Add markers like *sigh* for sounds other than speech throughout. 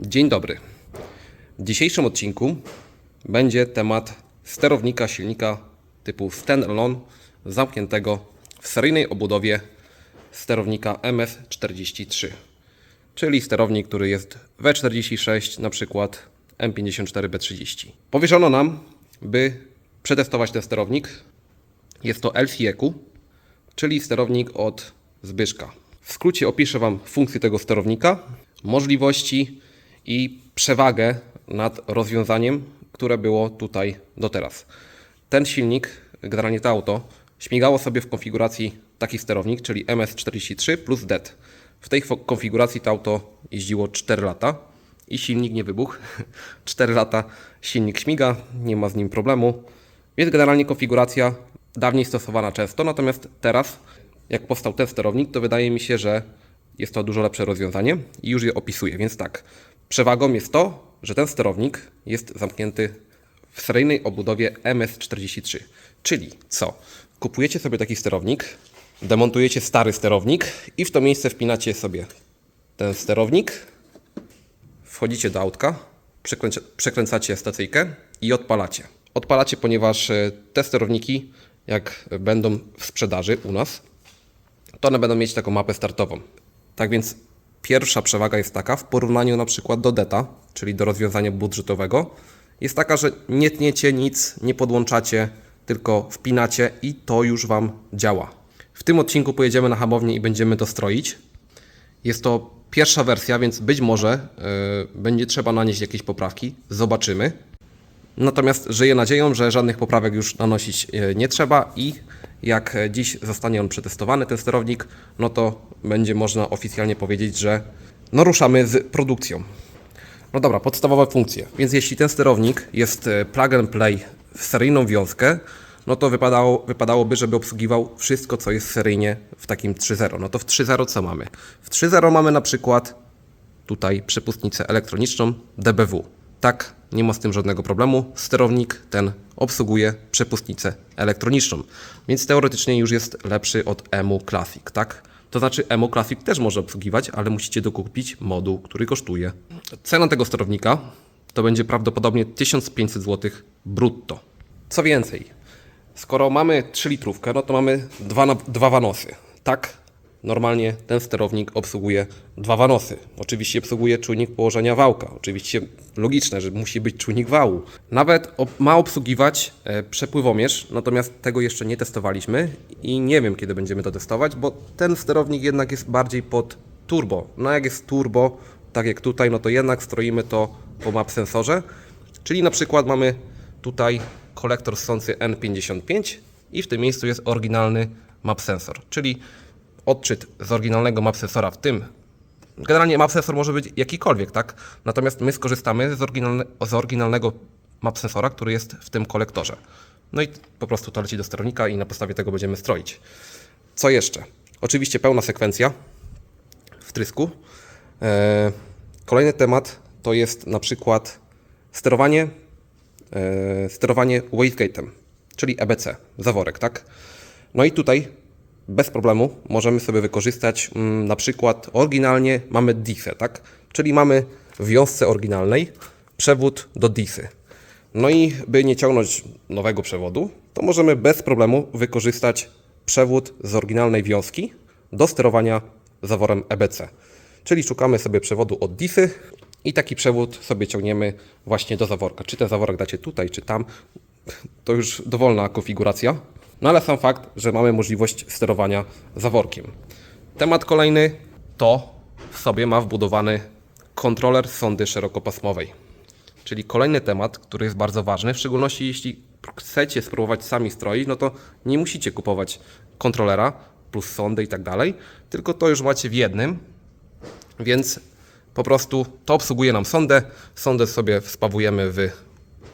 Dzień dobry. W dzisiejszym odcinku będzie temat sterownika silnika typu standalone zamkniętego w seryjnej obudowie sterownika MS43, czyli sterownik, który jest W46, na przykład M54B30. Powierzono nam, by przetestować ten sterownik. Jest to LCEQ, czyli sterownik od Zbyszka. W skrócie opiszę Wam funkcję tego sterownika, możliwości i przewagę nad rozwiązaniem, które było tutaj do teraz. Ten silnik, generalnie to auto, śmigało sobie w konfiguracji taki sterownik, czyli MS43 plus DET. W tej konfiguracji to auto jeździło 4 lata i silnik nie wybuchł. *laughs* 4 lata silnik śmiga, nie ma z nim problemu. Jest generalnie konfiguracja dawniej stosowana często, natomiast teraz, jak powstał ten sterownik, to wydaje mi się, że jest to dużo lepsze rozwiązanie i już je opisuję. Więc tak, przewagą jest to, że ten sterownik jest zamknięty w seryjnej obudowie MS43. Czyli co? Kupujecie sobie taki sterownik, demontujecie stary sterownik i w to miejsce wpinacie sobie ten sterownik, wchodzicie do autka, przekręcacie stacyjkę i odpalacie. Odpalacie, ponieważ e, te sterowniki, jak będą w sprzedaży u nas, to one będą mieć taką mapę startową. Tak więc pierwsza przewaga jest taka w porównaniu na przykład do DETA, czyli do rozwiązania budżetowego, jest taka, że nie tniecie nic, nie podłączacie, tylko wpinacie i to już Wam działa. W tym odcinku pojedziemy na hamownię i będziemy to stroić. Jest to pierwsza wersja, więc być może yy, będzie trzeba nanieść jakieś poprawki. Zobaczymy. Natomiast żyję nadzieją, że żadnych poprawek już nanosić e, nie trzeba i jak dziś zostanie on przetestowany, ten sterownik, no to będzie można oficjalnie powiedzieć, że no ruszamy z produkcją. No dobra, podstawowe funkcje. Więc jeśli ten sterownik jest e, plug and play w seryjną wiązkę, no to wypadało, wypadałoby, żeby obsługiwał wszystko, co jest seryjnie w takim 3.0. No to w 3.0 co mamy? W 3.0 mamy na przykład tutaj przepustnicę elektroniczną DBW. Tak, nie ma z tym żadnego problemu. Sterownik ten obsługuje przepustnicę elektroniczną, więc teoretycznie już jest lepszy od EMU Classic, tak? To znaczy EMU Classic też może obsługiwać, ale musicie dokupić moduł, który kosztuje. Cena tego sterownika to będzie prawdopodobnie 1500 zł brutto. Co więcej, skoro mamy 3 litrówkę, no to mamy dwa, dwa wanosy. Tak, normalnie ten sterownik obsługuje dwa wanosy. Oczywiście obsługuje czujnik położenia wałka. Oczywiście logiczne, że musi być czujnik wału. Nawet ma obsługiwać e, przepływomierz, natomiast tego jeszcze nie testowaliśmy i nie wiem kiedy będziemy to testować, bo ten sterownik jednak jest bardziej pod turbo. No jak jest turbo, tak jak tutaj, no to jednak stroimy to po map sensorze. Czyli na przykład mamy tutaj kolektor ssący N55 i w tym miejscu jest oryginalny map sensor, czyli odczyt z oryginalnego map sensora w tym. Generalnie map sensor może być jakikolwiek, tak? Natomiast my skorzystamy z, oryginalne, z oryginalnego map sensora, który jest w tym kolektorze. No i po prostu to leci do sterownika i na podstawie tego będziemy stroić. Co jeszcze? Oczywiście pełna sekwencja wtrysku. E, Kolejny temat to jest na przykład sterowanie, e, sterowanie wavegate'em, czyli EBC, zaworek, tak? No i tutaj bez problemu możemy sobie wykorzystać mm, na przykład oryginalnie mamy DISę, tak? Czyli mamy w wiązce oryginalnej przewód do DISy. No i by nie ciągnąć nowego przewodu, to możemy bez problemu wykorzystać przewód z oryginalnej wiązki do sterowania zaworem EBC. Czyli szukamy sobie przewodu od DISy i taki przewód sobie ciągniemy właśnie do zaworka. Czy ten zaworek dacie tutaj, czy tam, to już dowolna konfiguracja. No ale sam fakt, że mamy możliwość sterowania zaworkiem. Temat kolejny to w sobie ma wbudowany kontroler sondy szerokopasmowej. Czyli kolejny temat, który jest bardzo ważny, w szczególności jeśli chcecie spróbować sami stroić, no to nie musicie kupować kontrolera plus sondy i tak dalej, tylko to już macie w jednym, więc po prostu to obsługuje nam sondę. Sondę sobie spawujemy w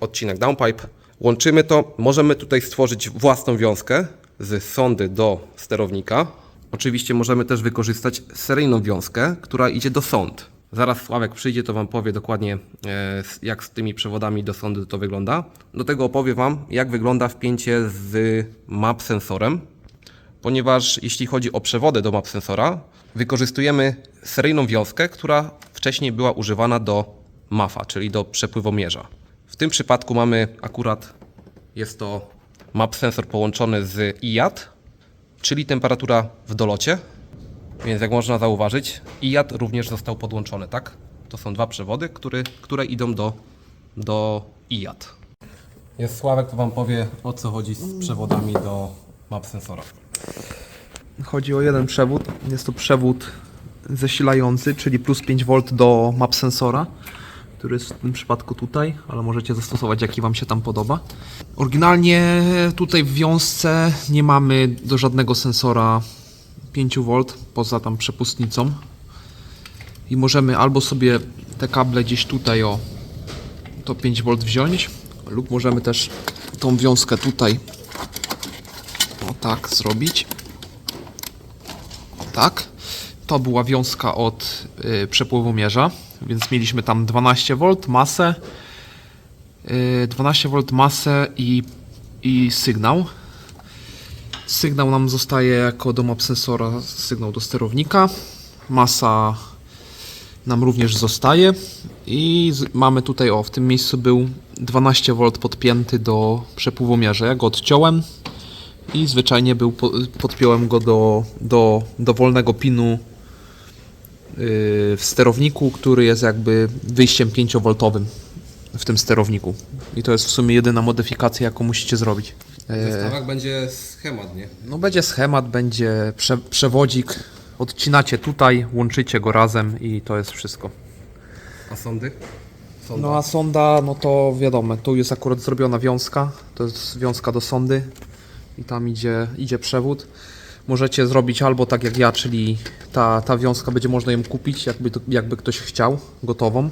odcinek downpipe. Łączymy to. Możemy tutaj stworzyć własną wiązkę z sondy do sterownika. Oczywiście możemy też wykorzystać seryjną wiązkę, która idzie do sond. Zaraz Sławek przyjdzie, to Wam powie dokładnie, e, jak z tymi przewodami do sondy to wygląda. Do tego opowie Wam, jak wygląda wpięcie z map sensorem ponieważ jeśli chodzi o przewody do map sensora, wykorzystujemy seryjną wiązkę, która wcześniej była używana do MAFA, czyli do przepływomierza. W tym przypadku mamy akurat, jest to map sensor połączony z IAT, czyli temperatura w dolocie. Więc jak można zauważyć, IAT również został podłączony, tak? To są dwa przewody, które, idą do, do IAT. Jest Sławek, to Wam powie o co chodzi z przewodami do map sensora. Chodzi o jeden przewód. Jest to przewód zasilający, czyli plus 5V do map sensora, który jest w tym przypadku tutaj, ale możecie zastosować jaki Wam się tam podoba. Oryginalnie tutaj w wiązce nie mamy do żadnego sensora 5V poza tam przepustnicą i możemy albo sobie te kable gdzieś tutaj o to 5V wziąć lub możemy też tą wiązkę tutaj o tak zrobić tak. To była wiązka od y, przepływomierza, więc mieliśmy tam 12V masę, y, 12V masę i, i sygnał. Sygnał nam zostaje jako do map sensora, sygnał do sterownika. Masa nam również zostaje i mamy tutaj, o w tym miejscu był 12V podpięty do przepływomierza. Ja go odciąłem i zwyczajnie był, po- podpiąłem go do, do dowolnego pinu w sterowniku, który jest jakby wyjściem 5V w tym sterowniku. I to jest w sumie jedyna modyfikacja, jaką musicie zrobić. W zestawach będzie schemat, nie? No będzie schemat, będzie prze, przewodzik. Odcinacie tutaj, łączycie go razem i to jest wszystko. A sądy? Sonda. No a sonda, no to wiadomo, tu jest akurat zrobiona wiązka, to jest wiązka do sondy i tam idzie, idzie przewód. Możecie zrobić albo tak jak ja, czyli ta, ta wiązka będzie można ją kupić, jakby, jakby ktoś chciał, gotową.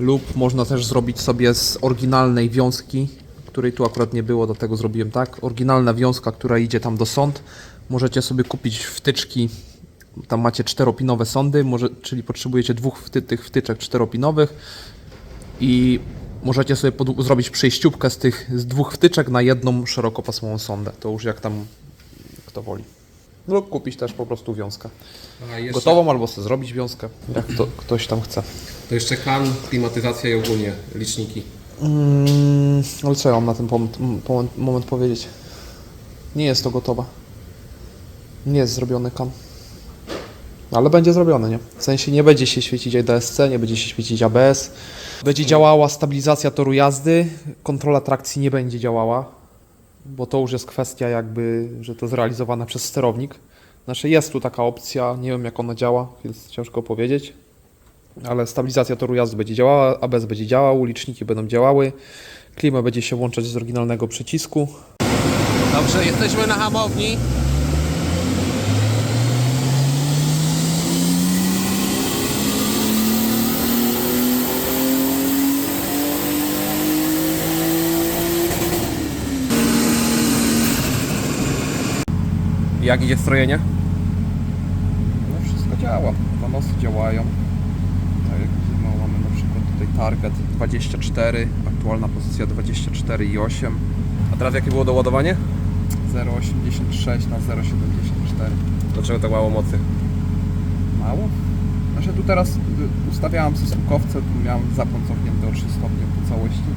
Lub można też zrobić sobie z oryginalnej wiązki, której tu akurat nie było, dlatego zrobiłem tak. Oryginalna wiązka, która idzie tam do sąd. Możecie sobie kupić wtyczki, tam macie czteropinowe sądy, może, czyli potrzebujecie dwóch wty, tych wtyczek czteropinowych i możecie sobie pod, zrobić przejściówkę z tych z dwóch wtyczek na jedną szerokopasmową sondę. To już jak tam kto woli. Lub kupić też po prostu wiązkę. A jeszcze, Gotową albo sobie zrobić wiązkę, jak to ktoś tam chce. To jeszcze klan, klimatyzacja i ogólnie liczniki. Mm, ale co ja mam na ten moment, moment, moment powiedzieć? Nie jest to gotowe. Nie jest zrobiony kan. Ale będzie zrobiony, nie? W sensie nie będzie się świecić ADS-C, nie będzie się świecić ABS. Będzie działała stabilizacja toru jazdy, kontrola trakcji nie będzie działała, bo to już jest kwestia jakby, że to zrealizowane przez sterownik. Znaczy jest tu taka opcja, nie wiem jak ona działa, więc ciężko powiedzieć. Ale stabilizacja toru jazdy będzie działała, ABS będzie działał, liczniki będą działały, klima będzie się łączyć z oryginalnego przycisku. Dobrze, jesteśmy na hamowni. Jak idzie strojenie? No wszystko działa, panosy działają. Tak jak widzimy, mamy na przykład tutaj target 24, aktualna pozycja 24,8, A teraz jakie było doładowanie? 0,86 na 0,74. Dlaczego tak mało mocy? Mało? Znaczy tu teraz y, ustawiałem sobie słuchawce, tu miałem zapłon cofnięty o 3 stopnie po całości,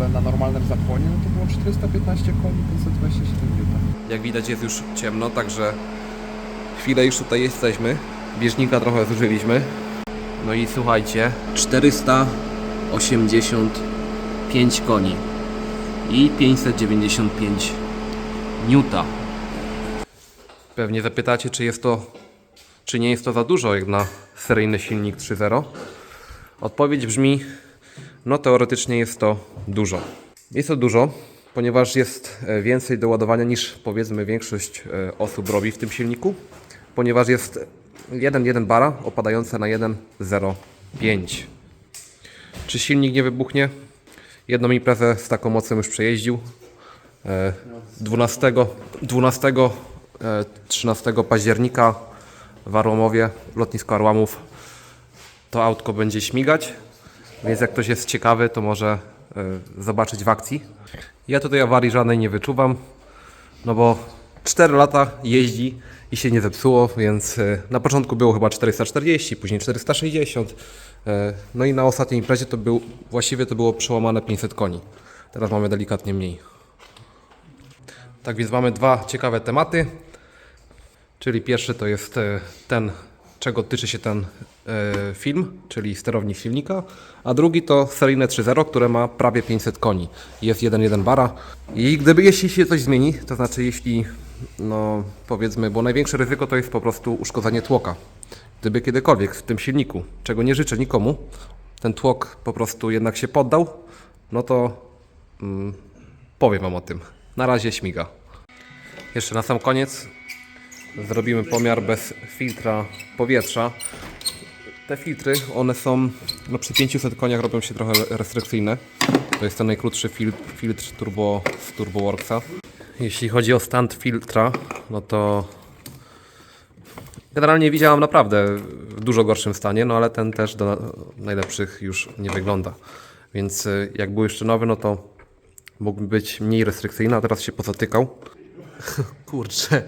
ale na normalnym zapłonie no to było 415 koni, 527 N. Jak widać jest już ciemno, także chwilę już tutaj jesteśmy. Bieżnika trochę zużyliśmy. No i słuchajcie, 485 koni i 595 newta. Pewnie zapytacie, czy jest to, czy nie jest to za dużo jak na seryjny silnik 3.0. Odpowiedź brzmi, no teoretycznie jest to dużo. Jest to dużo, ponieważ jest e, więcej do ładowania niż powiedzmy większość e, osób robi w tym silniku, ponieważ jest 1,1 bara opadające na 1,05. Czy silnik nie wybuchnie? Jedną imprezę z taką mocą już przejeździł. E, 12, 12 e, 13 października w Arłamowie, lotnisko Arłamów, to autko będzie śmigać, więc jak ktoś jest ciekawy, to może e, zobaczyć w akcji. Ja tutaj awarii żadnej nie wyczuwam, no bo 4 lata jeździ i się nie zepsuło, więc e, na początku było chyba 440, później 460. e, No i na ostatniej imprezie to był, właściwie to było przełamane 500 koni. Teraz mamy delikatnie mniej. Tak więc mamy dwa ciekawe tematy. Czyli pierwszy to jest ten, czego tyczy się ten e, film, czyli sterownik silnika, a drugi to seryjne 3.0, które ma prawie 500 koni. Jest 1.1 bara i gdyby jeśli się coś zmieni, to znaczy jeśli, no powiedzmy, bo największe ryzyko to jest po prostu uszkodzenie tłoka. Gdyby kiedykolwiek w tym silniku, czego nie życzę nikomu, ten tłok po prostu jednak się poddał, no to mm, powiem Wam o tym. Na razie śmiga. Jeszcze na sam koniec zrobimy pomiar bez filtra powietrza. Te filtry, one są, no przy 500 koniach robią się trochę restrykcyjne. To jest ten najkrótszy fil, filtr turbo z TurboWorksa. Jeśli chodzi o stan filtra, no to generalnie widziałam naprawdę w dużo gorszym stanie, no ale ten też do najlepszych już nie wygląda. Więc y, jak był jeszcze nowy, no to mógłby być mniej restrykcyjny, a teraz się pozatykał. *laughs* Kurczę.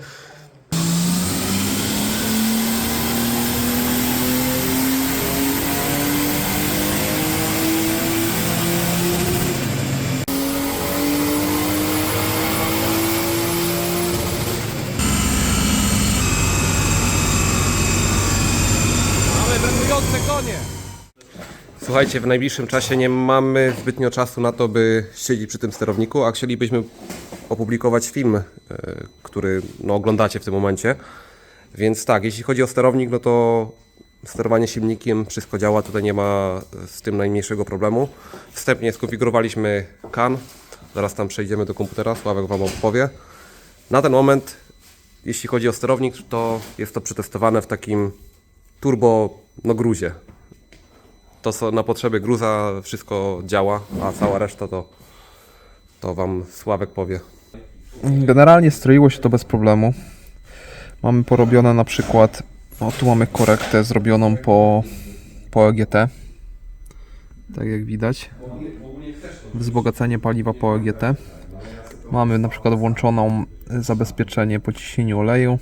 Słuchajcie, w najbliższym czasie nie mamy zbytnio czasu na to, by siedzieć przy tym sterowniku, a chcielibyśmy opublikować film, e, który no, oglądacie w tym momencie. Więc tak, jeśli chodzi o sterownik, no to sterowanie silnikiem wszystko działa, tutaj nie ma z tym najmniejszego problemu. Wstępnie skonfigurowaliśmy CAN, zaraz tam przejdziemy do komputera, Sławek Wam opowie. Na ten moment, jeśli chodzi o sterownik, to jest to przetestowane w takim turbo no, gruzie. To co na potrzeby gruza wszystko działa, a cała reszta to, to Wam Sławek powie. Generalnie stroiło się to bez problemu. Mamy porobione na przykład, no tu mamy korektę zrobioną po, po EGT. Tak jak widać. Wzbogacenie paliwa po EGT. Mamy na przykład włączoną zabezpieczenie po ciśnieniu oleju.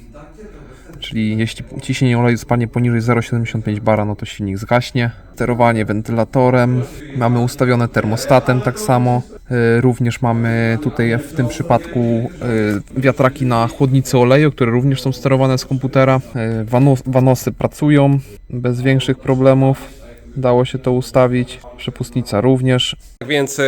Czyli jeśli ciśnienie oleju spadnie poniżej 0,75 bara, no to silnik zgaśnie. Sterowanie wentylatorem. Mamy ustawione termostatem tak samo. Y, Również mamy tutaj w tym przypadku y, wiatraki na chłodnicy oleju, które również są sterowane z komputera. Y, wano- Wanosy pracują bez większych problemów. Dało się to ustawić. Przepustnica również. Tak więc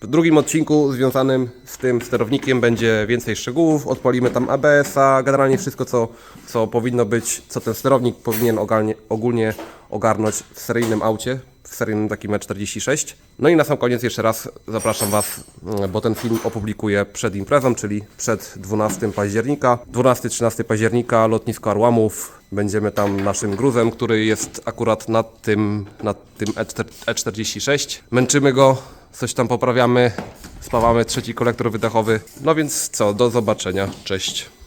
w drugim odcinku związanym z tym sterownikiem będzie więcej szczegółów. Odpalimy tam ABS-a, generalnie wszystko, co, co powinno być, co ten sterownik powinien ogalnie, ogólnie ogarnąć w seryjnym aucie, w seryjnym takim E46. No i na sam koniec jeszcze raz zapraszam Was, y, bo ten film opublikuję przed imprezą, czyli przed 12 października. 12-13 października, lotnisko Arłamów. Będziemy tam naszym gruzem, który jest akurat nad tym, nad tym E4, E46. Męczymy go, coś tam poprawiamy, spawamy trzeci kolektor wydechowy. No więc co, do zobaczenia, cześć.